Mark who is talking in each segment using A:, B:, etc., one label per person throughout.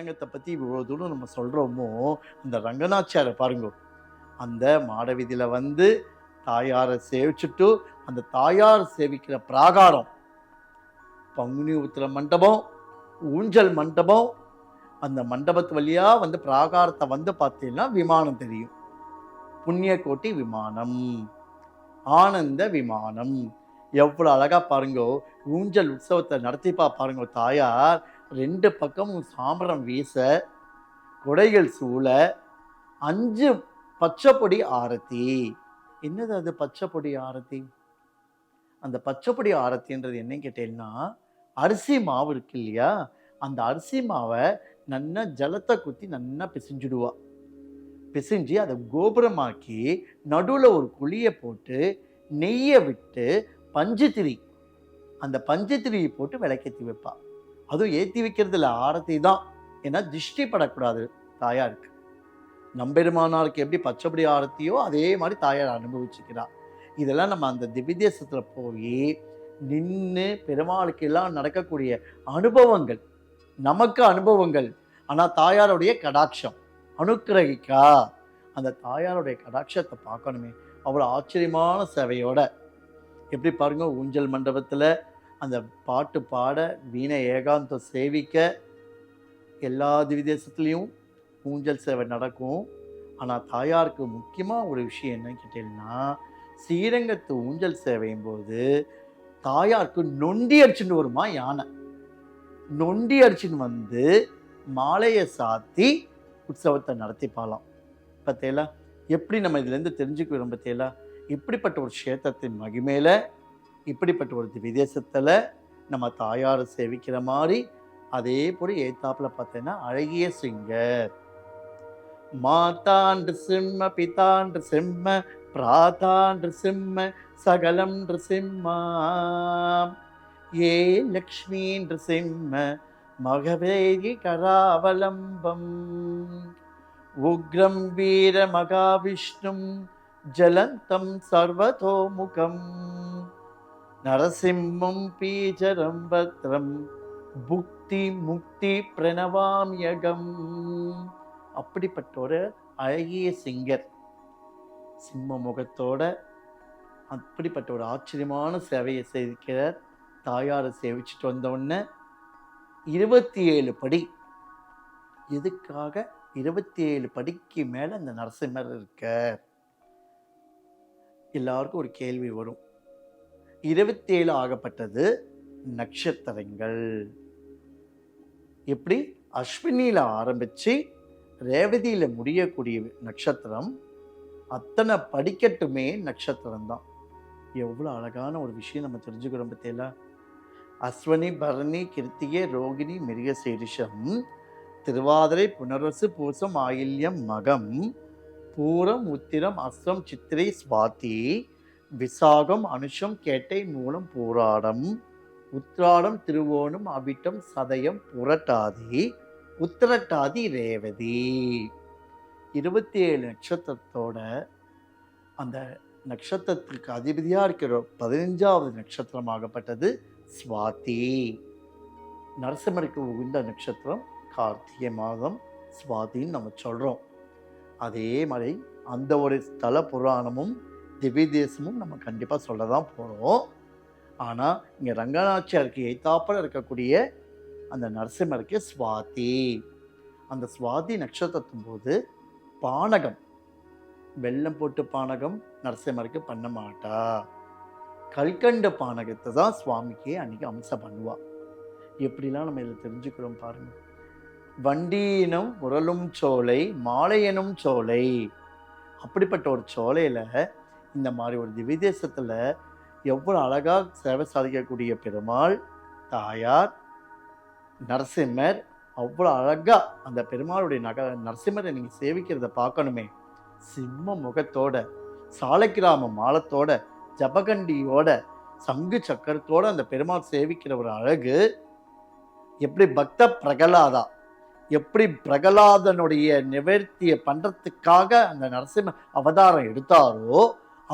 A: ஸ்ரீரங்கத்தை பற்றி இவ்வளோ தூரம் நம்ம சொல்கிறோமோ அந்த ரங்கநாச்சியாரை பாருங்க. அந்த மாடவீதியில் வந்து தாயாரை சேவிச்சுட்டு அந்த தாயார் சேவிக்கிற பிராகாரம் பங்குனி உத்திர மண்டபம் ஊஞ்சல் மண்டபம் அந்த மண்டபத்து வழியாக வந்து பிராகாரத்தை வந்து பார்த்தீங்கன்னா விமானம் தெரியும். புண்ணிய கோட்டி விமானம் ஆனந்த விமானம். எவ்வளோ அழகா பாருங்கோ ஊஞ்சல் உற்சவத்தை நடத்திப்பா பாருங்க தாயார். ரெண்டு பக்கமும் சாம்பரம் வீச குடைகள் சூழ அஞ்சு பச்சைப்பொடி ஆரத்தி. என்னது அது பச்சைப்பொடி ஆரத்தி? அந்த பச்சைப்பொடி ஆரத்தின்றது என்னன்னு கேட்டேன்னா அரிசி மாவு இருக்கு இல்லையா? அந்த அரிசி மாவை நல்லா ஜலத்தை குத்தி நல்லா பிசைஞ்சிடுவா. பிசைஞ்சு அதை கோபுரமாக்கி நடுவில் ஒரு குழியை போட்டு நெய்யை விட்டு பஞ்சுத்திரி அந்த பஞ்சுத்திரியை போட்டு விளக்கேற்றி வைப்பா. அதுவும் ஏற்றி வைக்கிறதுல ஆரத்தி தான். ஏன்னா திஷ்டி படக்கூடாது தாயாருக்கு. நம்பெருமானாருக்கு எப்படி பச்சைப்படி ஆரத்தியோ அதே மாதிரி தாயார் அனுபவிச்சுக்கிறார் இதெல்லாம் நம்ம அந்த திவ்யதேசத்தில் போய் நின்று பெருமாளுக்கு எல்லாம் நடக்கக்கூடிய அனுபவங்கள். நமக்கு அனுபவங்கள். ஆனால் தாயாருடைய கடாட்சம். அனுக்கிரகிக்கா. அந்த தாயாருடைய கடாட்சத்தை பார்க்கணுமே. அவ்வளோ ஆச்சரியமான சேவையோட. எப்படி பாருங்க ஊஞ்சல் மண்டபத்தில் அந்த பாட்டு பாட வீணை ஏகாந்தம் சேவிக்க எல்லா திவிதேசத்துலேயும் ஊஞ்சல் சேவை நடக்கும். ஆனால் தாயாருக்கு முக்கியமாக ஒரு விஷயம் என்னன்னு கேட்டீங்கன்னா ஸ்ரீரங்கத்து ஊஞ்சல் சேவையும் போது தாயாருக்கு நொண்டி அடிச்சுட்டு வருமா யானை? நொண்டி அடிச்சுன்னு வந்து மாலையை சாத்தி உற்சவத்தை நடத்திப்பாலாம் பார்த்தேலா எப்படி நம்ம இதுலேருந்து தெரிஞ்சுக்கிறோம் பார்த்தேலா இப்படிப்பட்ட ஒரு க்ஷேத்திரத்தின் மகிமையில இப்படிப்பட்ட ஒரு விதேசத்தில் நம்ம தாயாரை சேவிக்கிற மாதிரி அதே போல ஏத்தாப்புல பார்த்தேன்னா அழகிய சிங்கர். மாதாண்டு சிம்ம பிதாண்டு சிம்ம பிராதாண்டு சிம்ம சகலம் சிம்மா ஏ லக்ஷ்மி சிம்ம மகவேகி கராவலம்பம். உக்ரம் வீர மகாவிஷ்ணும் ஜலந்தம் சர்வதோமுகம். நரசிம்மம் பீஜரம் பத்ரம் புக்தி முக்தி பிரணவாமியகம் அப்படிப்பட்ட ஒரு அழகிய சிங்கர். சிம்ம முகத்தோட அப்படிப்பட்ட ஒரு ஆச்சரியமான சேவையை செய்திருக்கிறார். தாயாரை சேவிச்சுட்டு வந்தவுடனே இருபத்தி ஏழு படி. எதுக்காக இருபத்தி ஏழு படிக்கு மேலே அந்த நரசிம்மர் இருக்க எல்லாருக்கும் ஒரு கேள்வி வரும். இருபத்தேழு ஆகப்பட்டது நட்சத்திரங்கள். எப்படி? அஸ்வினியில் ஆரம்பித்து ரேவதியில் முடியக்கூடிய நட்சத்திரம் அத்தனை படிக்கட்டுமே நட்சத்திரம் தான் எவ்வளோ அழகான ஒரு விஷயம் நம்ம தெரிஞ்சுக்கிறோம் பார்த்தீங்களா அஸ்வனி பரணி கிருத்திகை ரோகிணி மிருகசீரிஷம் திருவாதிரை புனரசு பூசம் ஆயில்யம் மகம் பூரம் உத்திரம் அஸ்வம் சித்திரை சுவாதி விசாகம் அனுஷம் கேட்டை மூலம் பூராடம். உத்ராடம் திருவோணம் அவிட்டம் சதயம் புரட்டாதி. உத்திரட்டாதி ரேவதி. இருபத்தி ஏழு நட்சத்திரத்தோட அந்த நட்சத்திரத்திற்கு அதிபதியாக இருக்கிற பதினஞ்சாவது நட்சத்திரமாகப்பட்டது சுவாதி. நரசிம்மருக்கு உகுந்த நட்சத்திரம் கார்த்திகை மாதம் சுவாதின்னு நம்ம சொல்கிறோம் அதே மாதிரி அந்த ஒரு ஸ்தல புராணமும் திவ்ய தேசமும் நம்ம கண்டிப்பாக சொல்ல தான் போகிறோம் ஆனால் இங்கே ரங்கநாச்சியாருக்கு எய்த்தாப்பில் இருக்கக்கூடிய அந்த நரசிம்மருக்கு சுவாதி. அந்த சுவாதி நட்சத்திரத்தும் போது பானகம். வெள்ளம் போட்டு பானகம் நரசிம்மருக்கு பண்ண மாட்டா. கல்கண்ட பானகத்தை தான் சுவாமிக்கு அன்னைக்கு அம்சம் பண்ணுவாள் எப்படிலாம் நம்ம இதில் தெரிஞ்சுக்கிறோம் பாருங்கள் வண்டியினும் உரலும் சோலை மாலையனும் சோலை. அப்படிப்பட்ட ஒரு சோலையில் இந்த மாதிரி ஒரு திவ்யதேசத்தில் எவ்வளோ அழகாக சேவை சாதிக்கக்கூடிய பெருமாள் தாயார் நரசிம்மர் அவ்வளோ அழகாக அந்த பெருமாளுடைய நக நரசிம்மரை நீங்கள் சேவிக்கிறத பார்க்கணுமே. சிம்ம முகத்தோட சாலைக்கிராம மாலத்தோட ஜபகண்டியோட சங்கு சக்கரத்தோட அந்த பெருமாள் சேவிக்கிற ஒரு அழகு. எப்படி பக்த பிரகலாதா எப்படி பிரகலாதனுடைய நிவர்த்தியை பண்ணுறதுக்காக அந்த நரசிம்ம அவதாரம் எடுத்தாரோ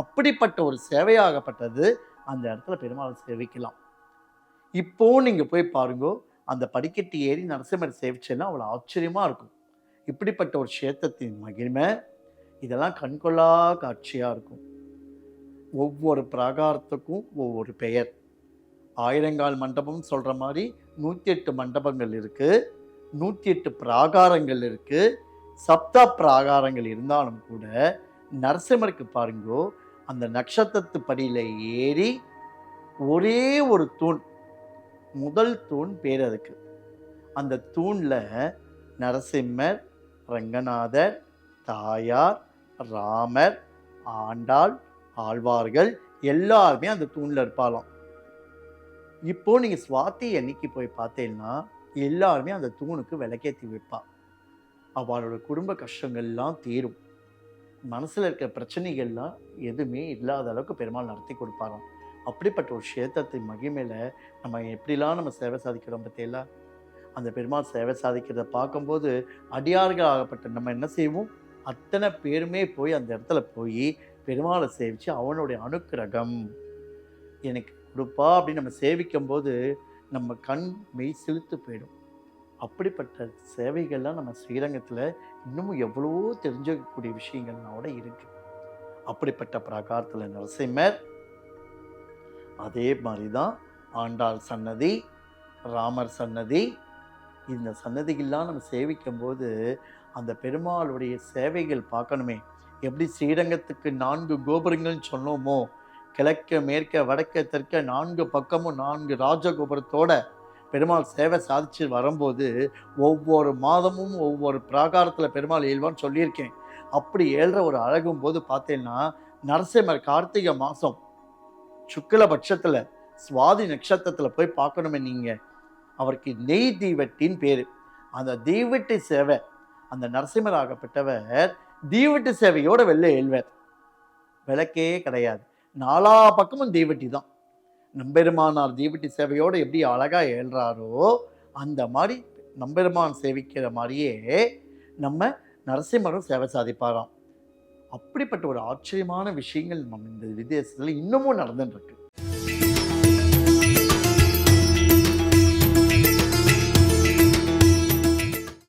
A: அப்படிப்பட்ட ஒரு சேவையாகப்பட்டது அந்த இடத்துல பெருமாள் சேவிக்கலாம். இப்போவும் நீங்கள் போய் பாருங்கோ அந்த படிக்கட்டு ஏறி நரசிம்மர் சேவிச்சேன்னா அவ்வளோ ஆச்சரியமாக இருக்கும். இப்படிப்பட்ட ஒரு க்ஷேத்திரத்தின் மகிமை இதெல்லாம் கண்கொள்ளா காட்சியாக இருக்கும். ஒவ்வொரு பிராகாரத்துக்கும் ஒவ்வொரு பெயர். ஆயிரங்கால் மண்டபம் சொல்கிற மாதிரி நூற்றி எட்டு மண்டபங்கள் இருக்குது நூற்றி எட்டு பிராகாரங்கள் இருக்குது சப்தா பிராகாரங்கள் இருந்தாலும் கூட நரசிம்மருக்கு பாருங்கோ அந்த நட்சத்திரத்து படியில் ஏறி ஒரே ஒரு தூண் முதல் தூண் பேர் அதுக்கு. அந்த தூணில் நரசிம்மர் ரங்கநாதர் தாயார் ராமர் ஆண்டாள் ஆழ்வார்கள் எல்லாருமே அந்த தூணில் இருப்பாளாம். இப்போது நீங்கள் சுவாத்தி அன்னைக்கு போய் பார்த்தீங்கன்னா எல்லாருமே அந்த தூணுக்கு விளக்கேற்றி வைப்பா. அவளோட குடும்ப கஷ்டங்கள்லாம் தீரும். மனசில் இருக்கிற பிரச்சனைகள்லாம் எதுவுமே இல்லாத அளவுக்கு பெருமாள் நடத்தி கொடுப்பாராம். அப்படிப்பட்ட ஒரு க்ஷேத்திரத்தின் மகிமையில் நம்ம எப்படிலாம் நம்ம சேவை சாதிக்கிறோம் பார்த்தீங்களா அந்த பெருமாள் சேவை சாதிக்கிறத பார்க்கும்போது அடியார்கள் ஆகப்பட்ட நம்ம என்ன செய்வோம்? அத்தனை பேருமே போய் அந்த இடத்துல போய் பெருமாளை சேவித்து அவனுடைய அனுக்கிரகம் எனக்கு கொடுப்பா அப்படின்னு நம்ம சேவிக்கும் போது நம்ம கண் மெய் செலுத்து போயிடும். அப்படிப்பட்ட சேவைகள்லாம் நம்ம ஸ்ரீரங்கத்தில் இன்னமும் எவ்வளவோ தெரிஞ்சுக்கக்கூடிய விஷயங்கள்னாவோட இருக்கு. அப்படிப்பட்ட பிரகாரத்தில் நரசிம்மர் அதே மாதிரி தான் ஆண்டாள் சன்னதி ராமர் சன்னதி இந்த சன்னதிகள்லாம் நம்ம சேவிக்கும் போது அந்த பெருமாளுடைய சேவைகள் பார்க்கணுமே. எப்படி ஸ்ரீரங்கத்துக்கு நான்கு கோபுரங்கள்னு சொன்னோமோ கிழக்க மேற்க வடக்க தெற்க நான்கு பக்கமும் நான்கு ராஜகோபுரத்தோட பெருமாள் சேவை சாதிச்சு வரும்போது ஒவ்வொரு மாதமும் ஒவ்வொரு பிராகாரத்தில் பெருமாள் ஏழ்வான்னு சொல்லியிருக்கேன். அப்படி ஏழ்ற ஒரு அழகும் போது பார்த்தேன்னா நரசிம்மர் கார்த்திகை மாதம் சுக்ல பட்சத்தில் சுவாதி நட்சத்திரத்தில் போய் பார்க்கணுமே நீங்கள் அவருக்கு நெய் தீவெட்டின்னு பேர். அந்த தீவெட்டி சேவை அந்த நரசிம்மர் ஆகப்பட்டவர் தீவெட்டு சேவையோட வெளில ஏழ்வார். விளக்கே கிடையாது. நாலா பக்கமும் தீவெட்டி தான். நம்பெருமானார் ஜீவிட்டி சேவையோடு எப்படி அழகாக ஏழ்றாரோ அந்த மாதிரி நம்பெருமான் சேவிக்கிற மாதிரியே நம்ம நரசிம்மரும் சேவை சாதிப்பாராம். அப்படிப்பட்ட ஒரு ஆச்சரியமான விஷயங்கள் நம்ம இந்த விதேசத்தில் இன்னமும் நடந்துட்டுருக்கு